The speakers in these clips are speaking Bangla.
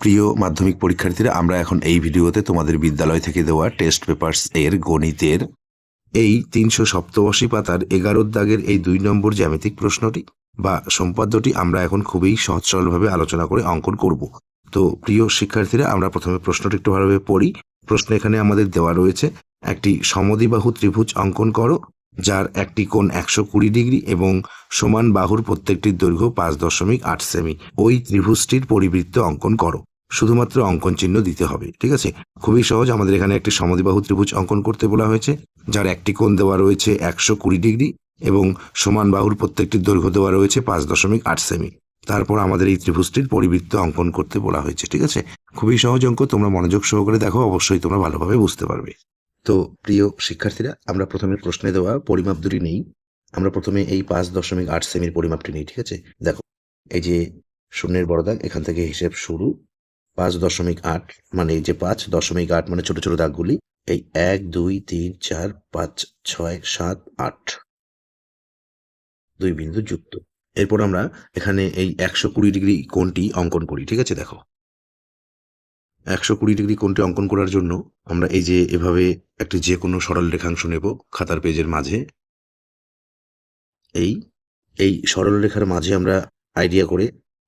প্রিয় মাধ্যমিক পরীক্ষার্থীরা, আমরা এখন এই ভিডিওতে তোমাদের বিদ্যালয় থেকে দেওয়া টেস্ট পেপার্স এর গণিতের এই তিনশো সপ্তমশী পাতার এগারোর দাগের এই দুই নম্বর জ্যামিতিক প্রশ্নটি বা সম্পাদ্যটি আমরা এখন খুবই সহজ সরলভাবে আলোচনা করে অঙ্কন করব। তো প্রিয় শিক্ষার্থীরা, আমরা প্রথমে প্রশ্নটি একটু ভালোভাবে পড়ি। প্রশ্ন এখানে আমাদের দেওয়া রয়েছে, একটি সমদিবাহু ত্রিভুজ অঙ্কন করো, যার একটি কোণ একশো কুড়ি ডিগ্রি এবং সমান বাহুর প্রত্যেকটির দৈর্ঘ্য পাঁচ দশমিক আট সেমি। ওই ত্রিভুজটির পরিবৃত্ত অঙ্কন করো। শুধুমাত্র অঙ্কন চিহ্ন দিতে হবে, ঠিক আছে? খুবই সহজ, আমাদের এখানে একটি সমদ্বিবাহু ত্রিভুজ অঙ্কন করতে বলা হয়েছে, যার একটি কোণ দেওয়া রয়েছে একশো কুড়ি ডিগ্রি এবং সমান বাহুর প্রত্যেকটির দৈর্ঘ্য দেওয়া রয়েছে পাঁচ দশমিক আট সেমি। তারপর আমাদের এই ত্রিভুজটির পরিবৃত্ত অঙ্কন করতে বলা হয়েছে, ঠিক আছে? খুবই সহজ অঙ্ক, তোমরা মনোযোগ সহকারে দেখো, অবশ্যই তোমরা ভালোভাবে বুঝতে পারবে। তো প্রিয় শিক্ষার্থীরা, আমরা প্রথমে প্রশ্নে দেওয়া পরিমাপ দুটি নেই, আমরা প্রথমে এই পাঁচ দশমিক আট সেমির পরিমাপটি নিই, ঠিক আছে? দেখো, এই যে শূন্যের বড় দাগ, এখান থেকে হিসেব শুরু পাঁচ দশমিক আট মানে এই যে পাঁচ, দশমিক আট মানে ছোট ছোট দাগগুলি, এই এক, দুই, তিন, চার, পাঁচ, ছয়, সাত, আট। দুই বিন্দু যুক্ত। এরপর আমরা এখানে এই একশো কুড়ি ডিগ্রি কোণটি অঙ্কন করি, ঠিক আছে? দেখো। একশো কুড়ি ডিগ্রি কোণটি অঙ্কন করার জন্য আমরা এই যে এভাবে একটি যে কোনো সরল রেখাংশ নেব খাতার পেজের মাঝে। এই এই সরল রেখার মাঝে আমরা আইডিয়া করে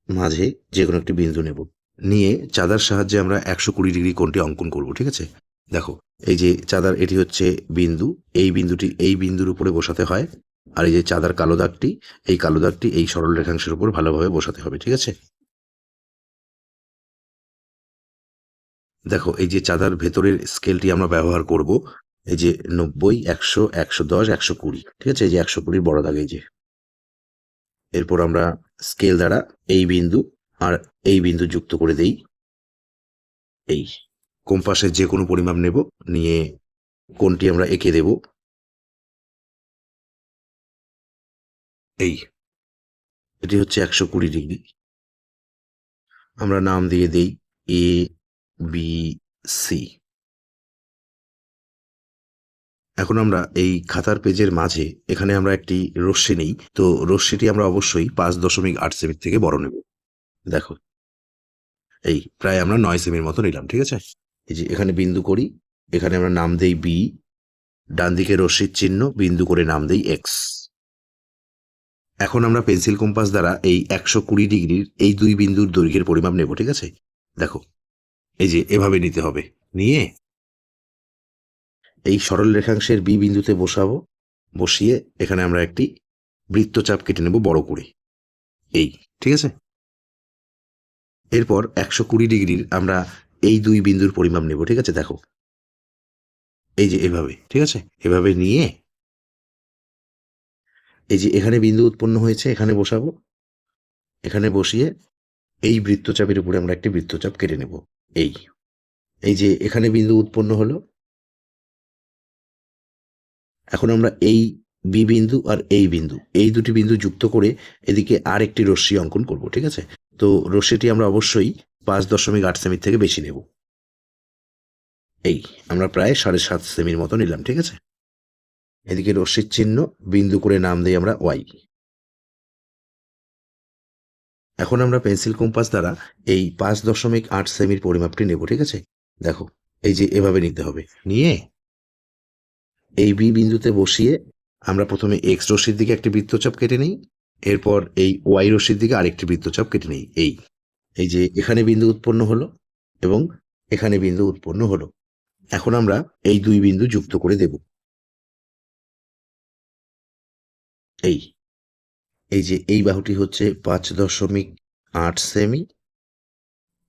মাঝে যে কোনো একটি বিন্দু নেব। নিয়ে চাঁদার সাহায্যে আমরা একশো কুড়ি ডিগ্রি কোণটি অঙ্কন করব, ঠিক আছে? দেখো, এই যে চাঁদার, এটি হচ্ছে বিন্দু, এই বিন্দুটি এই বিন্দুর উপরে বসাতে হয়, আর এই যে চাঁদার কালো দাগটি, এই কালো দাগটি এই সরল রেখাংশের উপর ভালোভাবে বসাতে হবে, ঠিক আছে? দেখো, এই যে চাঁদার ভেতরের স্কেলটি আমরা ব্যবহার করব, এই যে নব্বই, একশো একশো দশ, একশো কুড়ি, ঠিক আছে? এই যে একশো কুড়ির বড় দাগ, এই যে। এরপর আমরা স্কেল দ্বারা এই বিন্দু আর এই বিন্দু যুক্ত করে দেই। এই কম্পাসের যে কোনো পরিমাপ নেব, নিয়ে কোনটি আমরা এঁকে দেব। এই, এটি হচ্ছে একশো কুড়ি ডিগ্রি। আমরা নাম দিয়ে দেই এ বি সি এখন আমরা এই খাতার পেজের মাঝে, এখানে আমরা একটি রশ্মি নেই, তো রশ্মিটি আমরা অবশ্যই পাঁচ দশমিক আট সেমির থেকে বড় নেব। দেখো। এই প্রায় আমরা নয় সেমির মতো নিলাম, ঠিক আছে? এই যে এখানে বিন্দু করি, এখানে আমরা নাম দেই বি ডান দিকে রশ্মির চিহ্ন, বিন্দু করে নাম দেই এক্স এখন আমরা পেন্সিল কম্পাস দ্বারা এই একশো কুড়ি ডিগ্রির এই দুই বিন্দুর দৈর্ঘ্যের পরিমাপ নেব, ঠিক আছে? দেখো, এই যে এভাবে নিতে হবে। নিয়ে এই সরল রেখাংশের বি বিন্দুতে বসাবো, বসিয়ে এখানে আমরা একটি বৃত্তচাপ কেটে নেব বড় করে। এই, ঠিক আছে? এরপর একশো কুড়ি ডিগ্রির আমরা এই দুই বিন্দুর পরিমাপ নেব, ঠিক আছে? দেখো। এই যে এভাবে, ঠিক আছে? এভাবে নিয়ে এই যে এখানে বিন্দু উৎপন্ন হয়েছে, এখানে বসাবো। এখানে বসিয়ে এই বৃত্তচাপের উপরে আমরা একটি বৃত্তচাপ কেটে নেব। এই। এই যে এখানে বিন্দু উৎপন্ন হলো। এখন আমরা এই বি বিন্দু আর এই বিন্দু। এই দুটি বিন্দু যুক্ত করে এদিকে আর একটি রশ্মি অঙ্কন করব, ঠিক আছে? তো রশ্মিটি আমরা অবশ্যই পাঁচ দশমিক আট সেমির থেকে বেশি নেব। এই, আমরা প্রায় সাড়ে সাত সেমির মতো নিলাম, ঠিক আছে? এদিকে রশ্মির চিহ্ন বিন্দু করে নাম দিই আমরা ওয়াই। এখন আমরা পেন্সিল কম্পাস দ্বারা এই পাঁচ দশমিক আট সেমির পরিমাপটি নেব, ঠিক আছে? দেখো, এই যে এভাবে নিতে হবে। নিয়ে এই বি বিন্দুতে বসিয়ে আমরা প্রথমে এক্স রশ্মির দিকে একটি বৃত্তচাপ কেটে নিই, এরপর এই ওয়াই রশ্মির দিকে আরেকটি বৃত্তচাপ কেটে নিই, এই। এই যে এখানে বিন্দু উৎপন্ন হলো এবং এখানে বিন্দু উৎপন্ন হলো। এখন আমরা এই দুই বিন্দু যুক্ত করে দেব। এই। এই যে এই বাহুটি হচ্ছে পাঁচ দশমিক আট সেমি,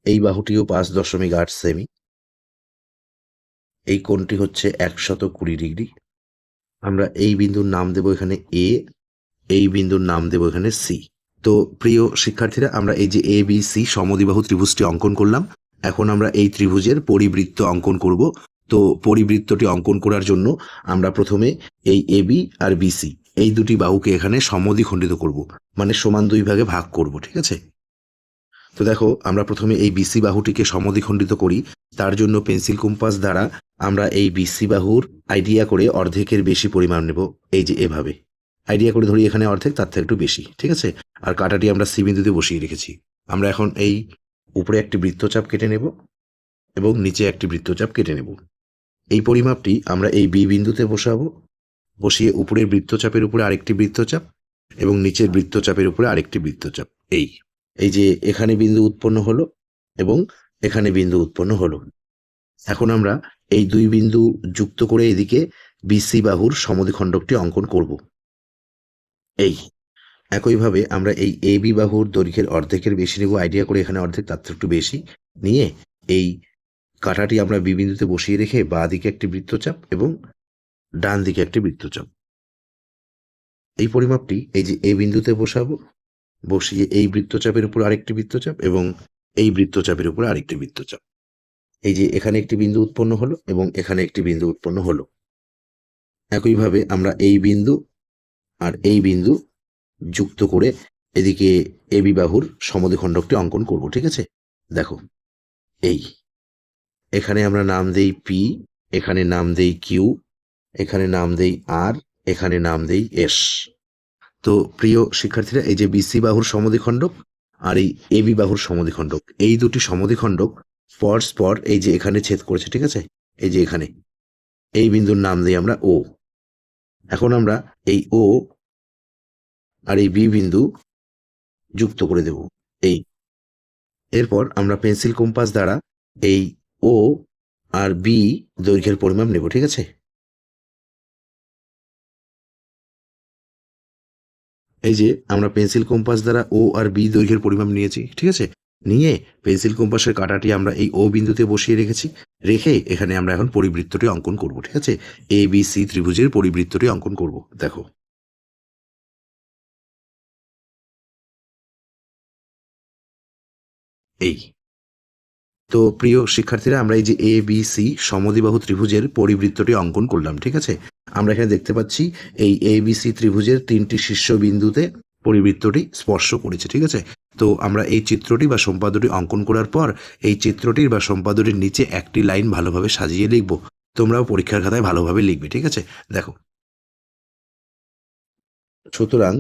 এই বাহুটিও পাঁচ দশমিক আট সেমি। এই কোণটি হচ্ছে একশত কুড়ি ডিগ্রি। আমরা এই বিন্দুর নাম দেব এখানে এ এই বিন্দুর নাম দেব এখানে সি তো প্রিয় শিক্ষার্থীরা, আমরা এই যে এ বি সি সমদিবাহু ত্রিভুজটি অঙ্কন করলাম, এখন আমরা এই ত্রিভুজের পরিবৃত্ত অঙ্কন করব। তো পরিবৃত্তটি অঙ্কন করার জন্য আমরা প্রথমে এই এ বি আর বিসি এই দুটি বাহুকে এখানে সমদ্বিখণ্ডিত করব মানে সমান দুই ভাগে ভাগ করব, ঠিক আছে? তো দেখো, আমরা প্রথমে এই বিসি বাহুটিকে সমদ্বিখণ্ডিত করি। তার জন্য পেন্সিল কম্পাস দ্বারা আমরা এই বিসি বাহুর আইডিয়া করে অর্ধেকের বেশি পরিমাণ নেব। এই যে এভাবে। আইডিয়া করে ধরি এখানে অর্ধেক, তার থেকে একটু বেশি, ঠিক আছে? আর কাটাটি আমরা সি বিন্দুতে বসিয়ে রেখেছি। আমরা এখন এই উপরে একটি বৃত্তচাপ কেটে নেব এবং নিচে একটি বৃত্তচাপ কেটে নেব। এই পরিমাপটি আমরা এই বি বিন্দুতে বসাবো। বসিয়ে উপরের বৃত্তচাপের উপরে আরেকটি বৃত্তচাপ এবং নিচের বৃত্তচাপের উপরে আরেকটি বৃত্তচাপ। এই। এই যে এখানে বিন্দু উৎপন্ন হলো এবং এখানে বিন্দু উৎপন্ন হলো। এখন আমরা এই দুই বিন্দু যুক্ত করে এদিকে বিসি বাহুর সমদ্বিখণ্ডকটি অঙ্কন করব। এই, একইভাবে আমরা এই এ বি বাহুর দৈর্ঘ্যের অর্ধেকের বেশি নেব। আইডিয়া করে এখানে অর্ধেক তার একটু বেশি নিয়ে এই কাঁটাটি আমরা বি বিন্দুতে বসিয়ে রেখে বাঁ দিকে একটি বৃত্তচাপ এবং ডান দিকে একটি বৃত্তচাপ। এই পরিমাপটি এই যে এ বিন্দুতে বসাবো বসিয়ে এই বৃত্তচাপের উপর আরেকটি বৃত্তচাপ এবং এই বৃত্তচাপের উপর আরেকটি বৃত্তচাপ। এই যে এখানে একটি বিন্দু উৎপন্ন হলো এবং এখানে একটি বিন্দু উৎপন্ন হলো। একইভাবে আমরা এই বিন্দু আর এই বিন্দু যুক্ত করে এদিকে এ বিবাহুর সমদ্বিখণ্ডকটি অঙ্কন করব, ঠিক আছে? দেখো, এই, এখানে আমরা নাম দেই পি এখানে নাম দেই কিউ এখানে নাম দেই আর এখানে নাম দেই এস তো প্রিয় শিক্ষার্থীরা, এই যে বিসি বাহুর সমদ্বিখণ্ডক আর এই এবি বাহুর সমদ্বিখণ্ডক এই দুটি সমদ্বিখণ্ডক পরস্পর এই যে এখানে ছেদ করেছে, ঠিক আছে? এই যে এখানে, এই বিন্দুর নাম দিই আমরা ও এখন আমরা এই ও আর এই বি বিন্দু যুক্ত করে দেব, এই। এরপর আমরা পেন্সিল কম্পাস দ্বারা এই ও আর বি দৈর্ঘ্যের পরিমাপ নেব, ঠিক আছে? এই যে আমরা পেন্সিল কম্পাস দ্বারা ও আর বি দৈর্ঘ্যের পরিমাপ নিয়েছি, ঠিক আছে? নিয়ে পেন্সিল কম্পাসের কাঁটাটি আমরা এই ও বিন্দুতে বসিয়ে রেখেছি। রেখে এখানে আমরা এখন পরিবৃত্তটি অঙ্কন করব, ঠিক আছে? এ বি সি ত্রিভুজের পরিবৃত্তটি অঙ্কন করব, দেখো। এই। তো প্রিয় শিক্ষার্থীরা, আমরা এই যে এ বি সি সমদ্বিবাহু ত্রিভুজের পরিবৃত্তটি অঙ্কন করলাম, ঠিক আছে? আমরা এখানে দেখতে পাচ্ছি এই এ বি সি ত্রিভুজের তিনটি শীর্ষ বিন্দুতে পরিবৃত্তটি স্পর্শ করেছে, ঠিক আছে? তো আমরা এই চিত্রটি বা সম্পাদটি অঙ্কন করার পর, এই চিত্রটির বা সম্পাদটির নিচে একটি লাইন ভালোভাবে সাজিয়ে লিখব। তোমরাও পরীক্ষার খাতায় ভালোভাবে লিখবে, ঠিক আছে? দেখো। সুতরাং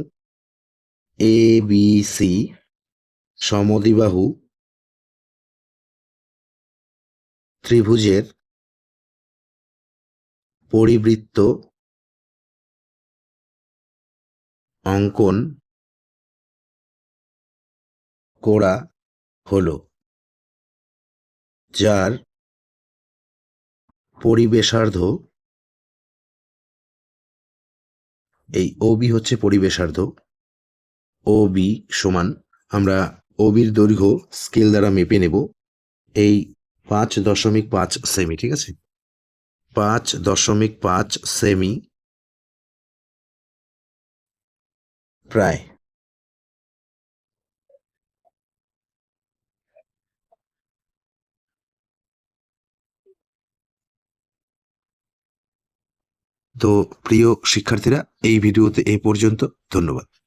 এ বি সি সমদ্বিবাহু ত্রিভুজের পরিবৃত্ত অঙ্কন করা হলো, যার পরিবেশার্ধ, এই ওবি হচ্ছে পরিবেশার্ধ ও বি সমান, আমরা ওবির দৈর্ঘ্য স্কেল দ্বারা মেপে নেব, এই পাঁচ দশমিক পাঁচ সেমি, ঠিক আছে? পাঁচ দশমিক পাঁচ সেমি প্রায়। তো প্রিয় শিক্ষার্থীরা, এই ভিডিওতে এই পর্যন্ত। ধন্যবাদ।